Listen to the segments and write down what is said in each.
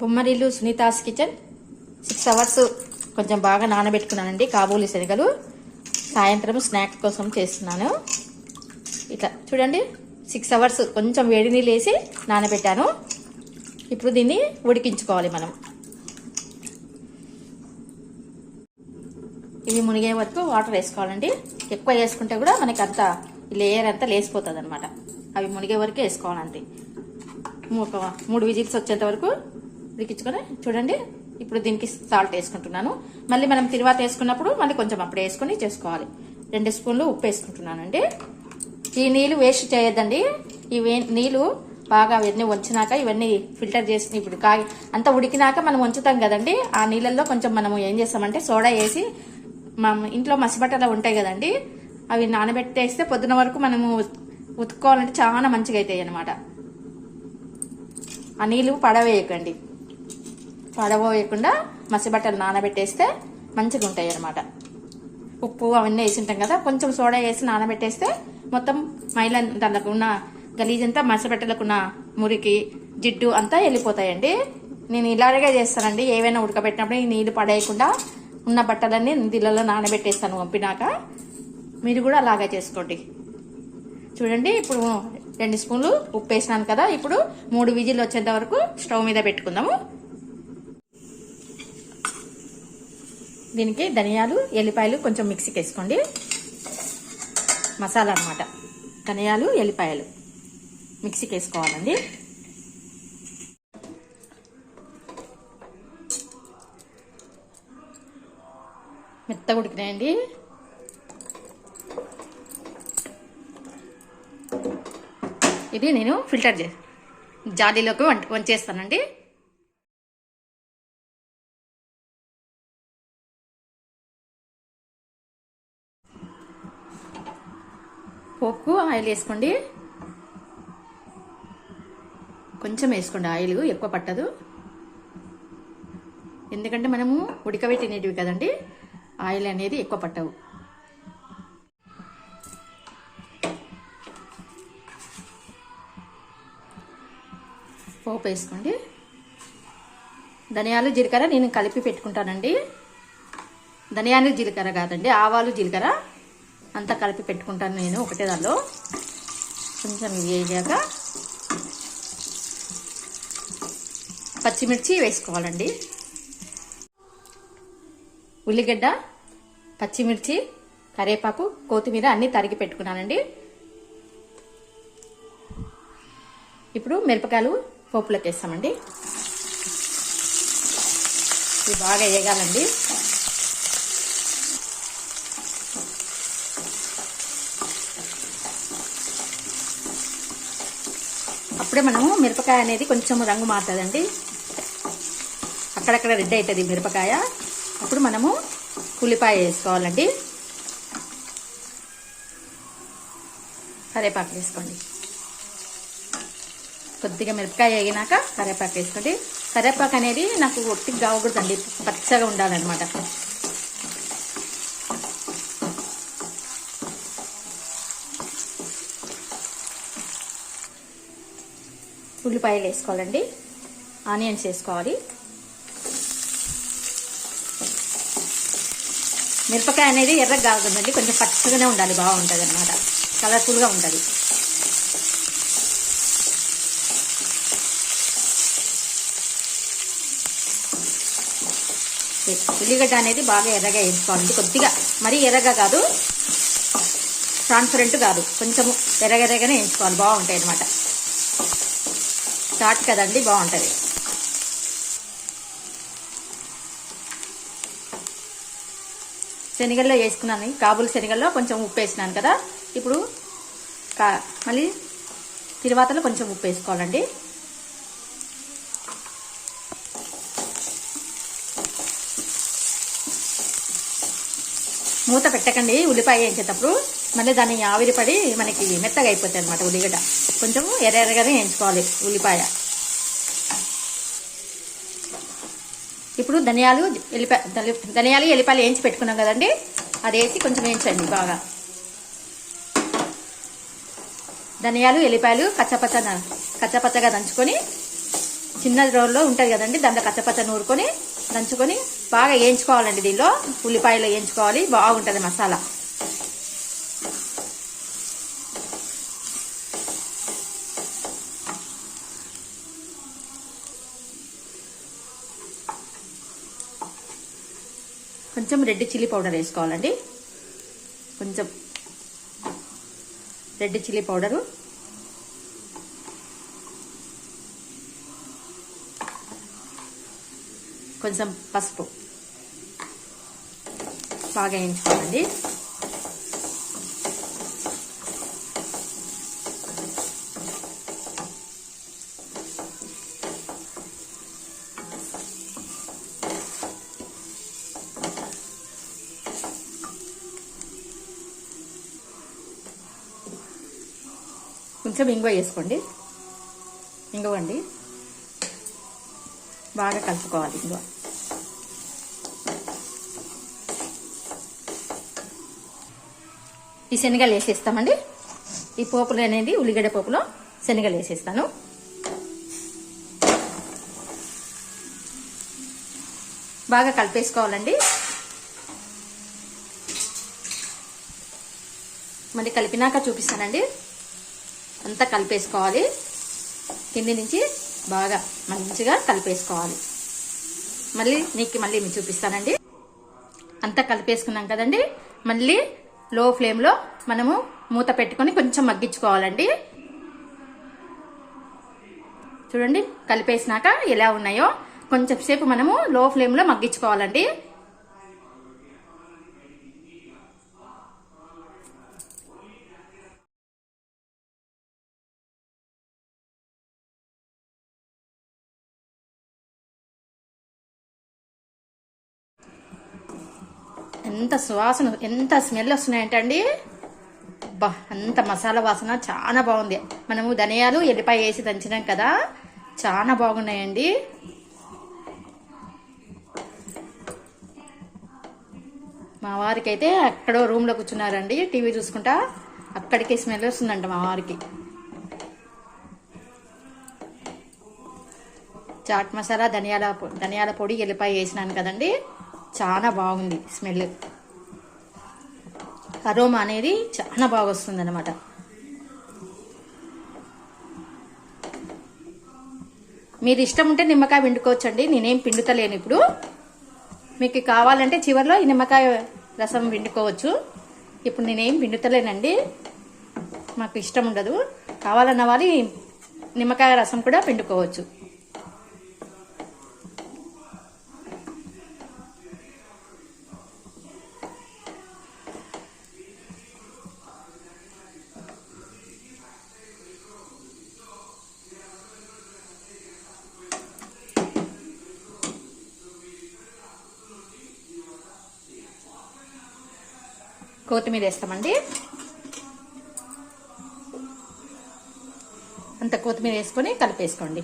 Bommarillu Sunitha's kitchen. Six hours కొంచెం బాగా నానబెట్టుకున్నానండి కాబూలి శనగలు. సాయంత్రం స్నాక్ కోసం చేస్తున్నాను. ఇట్లా చూడండి సిక్స్ అవర్స్ కొంచెం వేడి నీళ్ళు వేసి నానబెట్టాను. ఇప్పుడు దీన్ని ఉడికించుకోవాలి మనం. ఇవి మునిగే వరకు వాటర్ వేసుకోవాలండి. ఎక్కువ వేసుకుంటే కూడా మనకి అంత లేయర్ అంతా లేసిపోతుంది అనమాట అవి మునిగే వరకు వేసుకోవాలంతే ఒక మూడు విజిల్స్ వచ్చేంత వరకు ఉడికించుకొని చూడండి ఇప్పుడు దీనికి సాల్ట్ వేసుకుంటున్నాను. మళ్ళీ మనం తిరువాత వేసుకున్నప్పుడు మళ్ళీ కొంచెం అప్పుడు వేసుకొని చేసుకోవాలి. రెండు స్పూన్లు ఉప్పు వేసుకుంటున్నానండి. ఈ నీళ్ళు వేస్ట్ చేయొద్దండి. ఈ నీళ్ళు బాగా అవన్నీ వంచినాక ఇవన్నీ ఫిల్టర్ చేసి ఇప్పుడు కాగి అంతా ఉడికినాక మనం వంచుతాం కదండి. ఆ నీళ్ళల్లో కొంచెం మనము ఏం చేస్తామంటే సోడా వేసి మా ఇంట్లో మసిబట్టలు ఉంటాయి కదండి. అవి నానబెట్టేస్తే పొద్దున వరకు మనము ఉతుక్కోవాలంటే చాలా మంచిగా అవుతాయి అన్నమాట. ఆ నీళ్ళు పడవేయకండి. పడబోయకుండా మసిబట్టలు నానబెట్టేస్తే మంచిగా ఉంటాయి అన్నమాట ఉప్పు అవన్నీ వేసి ఉంటాం కదా కొంచెం సోడా వేసి నానబెట్టేస్తే మొత్తం మైల దానికి ఉన్న గలీజ్ అంతా మసబట్టలకు ఉన్న మురికి జిడ్డు అంతా వెళ్ళిపోతాయండి. నేను ఇలాగే చేస్తానండి. ఏవైనా ఉడకబెట్టినప్పుడు ఈ నీళ్ళు పడేయకుండా ఉన్న బట్టలన్నీ నీళ్ళలో నానబెట్టేస్తాను పంపినాక మీరు కూడా అలాగే చేసుకోండి. చూడండి ఇప్పుడు రెండు స్పూన్లు ఉప్పు వేసినాను కదా ఇప్పుడు మూడు విజిల్ వచ్చేంత వరకు స్టవ్ మీద పెట్టుకుందాము. దీనికి ధనియాలు ఎల్లిపాయలు కొంచెం మిక్సీకి వేసుకోండి మసాలా అన్నమాట. ధనియాలు ఎల్లిపాయలు మిక్సీకి వేసుకోవాలండి మెత్త ఉడికినాయండి. ఇది నేను ఫిల్టర్ చే జాలీలోకి వంట వంచేస్తానండి. పోపు ఆయిల్ వేసుకోండి. కొంచెం వేసుకోండి. ఆయిల్ ఎక్కువ పట్టదు. ఎందుకంటే మనము ఉడకబెట్టినేటివి కదండి ఆయిల్ అనేది ఎక్కువ పట్టవు. పోపు వేసుకోండి. ధనియాలు జీలకర్ర నేను కలిపి పెట్టుకుంటానండి. ధనియాలు జీలకర్ర కాదండి ఆవాలు జీలకర్ర. అంతా కలిపి పెట్టుకుంటాను నేను ఒకటే దానిలో. కొంచెం వేగాక పచ్చిమిర్చి వేసుకోవాలండి. ఉల్లిగడ్డ పచ్చిమిర్చి కరివేపాకు కొత్తిమీర అన్నీ తరిగి పెట్టుకున్నానండి. ఇప్పుడు మిరపకాయలు పోపులోకి వేస్తామండి. ఇవి బాగా వేగాలండి. అప్పుడే మనము మిరపకాయ అనేది కొంచెం రంగు మారుతుందండి. అక్కడక్కడ రెడ్ అవుతుంది మిరపకాయ. అప్పుడు మనము ఉల్లిపాయ వేసుకోవాలండి. కరివేపాకు వేసుకోండి. కొద్దిగా మిరపకాయ వేగినాక కరివేపాకు వేసుకోండి. కరివేపాకు అనేది నాకు ఒట్టికి కావకూడదండి పచ్చగా ఉండాలన్నమాట. ఉల్లిపాయలు వేసుకోవాలండి. ఆనియన్స్ వేసుకోవాలి. మిరపకాయ అనేది ఎర్రగా కాగుతుందండి కొంచెం పచ్చగానే ఉండాలి బాగుంటుంది అనమాట కలర్ఫుల్గా ఉంటుంది. ఉల్లిగడ్డ అనేది బాగా ఎర్రగా వేసుకోవాలండి కొద్దిగా మరీ ఎర్రగా కాదు ట్రాన్స్పరెంట్ కాదు. కొంచెం ఎర్రగెర్రగానే వేయించుకోవాలి బాగుంటాయి అనమాట షార్ట్ కదండి బాగుంటుంది. శనగల్లో వేసుకున్నాను కాబుల్ శనగల్లో కొంచెం ఉప్పు వేసినాను కదా. ఇప్పుడు కా మళ్ళీ తిరువాతలో కొంచెం ఉప్పు వేసుకోవాలండి. మూత పెట్టకండి ఉల్లిపాయ వేయించేటప్పుడు. మళ్ళీ దాన్ని ఆవిరిపడి మనకి మెత్తగా అయిపోతాయి అనమాట ఉల్లిగడ్డ. కొంచెం ఎర్ర ఎర్రగానే వేయించుకోవాలి ఉల్లిపాయ. ఇప్పుడు ధనియాలు ఎల్లిపాయ ధనియాలు ఎల్లిపాయలు వేయించి పెట్టుకున్నాం కదండి? అది వేసి కొంచెం వేయించండి బాగా. ధనియాలు ఎల్లిపాయలు కచ్చపచ్చ కచ్చపచ్చగా దంచుకొని చిన్న రోల్లో ఉంటుంది కదండి దాంట్లో కచ్చపచ్చ నూరుకొని దంచుకొని బాగా వేయించుకోవాలండి దీనిలో. ఉల్లిపాయలు వేయించుకోవాలి బాగుంటుంది మసాలా. కొంచెం రెడ్ చిల్లీ పౌడర్ వేసుకోవాలండి. కొంచెం రెడ్ చిల్లీ పౌడరు. కొంచెం పసుపు. బాగా వేయించుకోవాలండి. కొంచెం ఇంగువ వేసుకోండి. ఇంగువ అండి బాగా కలుపుకోవాలి ఇంగువ. ఈ శనగలు వేసేస్తామండి. ఈ పోపులు అనేది ఉల్లిగడ్డ పోపులో శనగలు వేసేస్తాను. బాగా కలిపేసుకోవాలండి. మళ్ళీ కలిపినాక చూపిస్తానండి. అంతా కలిపేసుకోవాలి. కింది నుంచి బాగా మంచిగా కలిపేసుకోవాలి. మళ్ళీ నీకు మళ్ళీ మీకు చూపిస్తానండి. అంతా కలిపేసుకున్నాం కదండి. మళ్ళీ లో ఫ్లేమ్లో మనము మూత పెట్టుకొని కొంచెం మగ్గించుకోవాలండి. చూడండి కలిపేసినాక ఎలా ఉన్నాయో. కొంచెం సేపు మనము లో ఫ్లేమ్లో మగ్గించుకోవాలండి. ఎంత సువాసన ఎంత స్మెల్ వస్తున్నాయంటే అండి. బా అంత మసాలా వాసన చాలా బాగుంది. మనము ధనియాలు ఎల్లిపాయ వేసి దంచినాం కదా. చాలా బాగున్నాయండి. మా వారికి అయితే అక్కడో రూమ్లో కూర్చున్నారండి. టీవీ చూసుకుంటా అక్కడికి స్మెల్ వస్తుందంట మా వారికి. చాట్ మసాలా ధనియాల ధనియాల పొడి ఎల్లిపాయ వేసినాను కదండి. చాలా బాగుంది స్మెల్. అరోమా అనేది చాలా బాగా వస్తుంది అనమాట మీరు ఇష్టం ఉంటే నిమ్మకాయ పిండుకోవచ్చండి. నేనేం పిండుతలేను ఇప్పుడు. మీకు కావాలంటే చివరిలో ఈ నిమ్మకాయ రసం పిండుకోవచ్చు. ఇప్పుడు నేనేం పిండుతలేనండి. మాకు ఇష్టం ఉండదు. కావాలన్న వారి నిమ్మకాయ రసం కూడా పిండుకోవచ్చు. కొత్తిమీర వేస్తామండి. అంత కొత్తిమీర వేసుకొని కలిపేసుకోండి.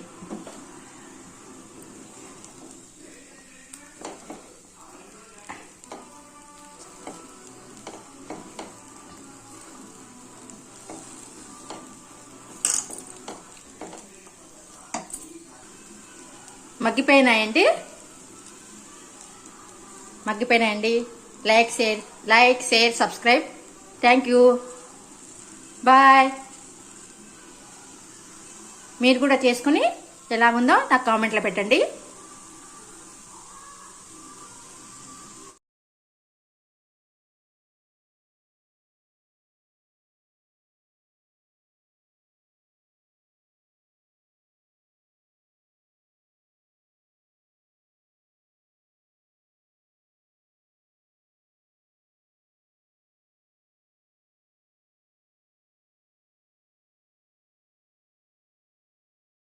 మగ్గిపోయినాయండి? మగ్గిపోయినాయండి? Like share like share subscribe thank you bye మీరు కూడా చేసుకుని ఎలా ఉందో నాకు కామెంట్లో పెట్టండి.